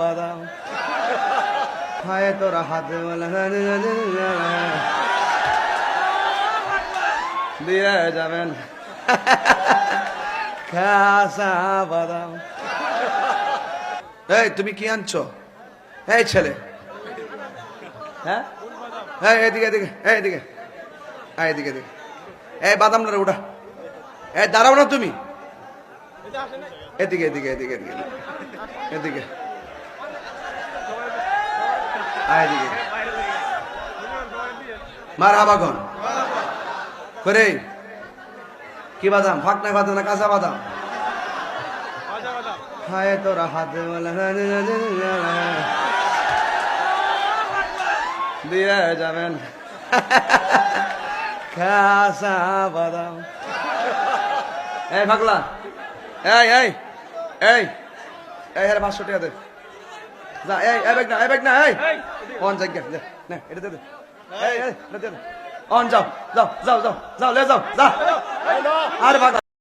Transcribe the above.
বাদাম তোরা হাত দিয়ে যাবেন। কাঁচা বাদাম এই, তুমি কি আনছো? এই ছেলে। হ্যাঁ? এই, এদিকে এদিকে, এই এদিকে। এই, এদিকে এদিকে। এই, বাদাম না ওটা এই, দাঁড়াও না তুমি। এদিকে এদিকে এদিকে এদিকে। এদিকে। এদিকে। মার হাবাগন। করে কি বাদাম? ফাঁকনা বাদাম না কাঁচা বাদাম? হায় তোরা হাত দিয়ে যাবেন। কাঁচা বাদাম। এই ভাগলা এই এই। এই এই হ্যাঁ পাঁচশো টাকা দে। যা এই ব্যাগ না ব্যাগ না এই। অন যাই গে দে না এটা দে এই দে। অন যাও যাও যাও যাও যাও লে যাও যা। আরে ভাগ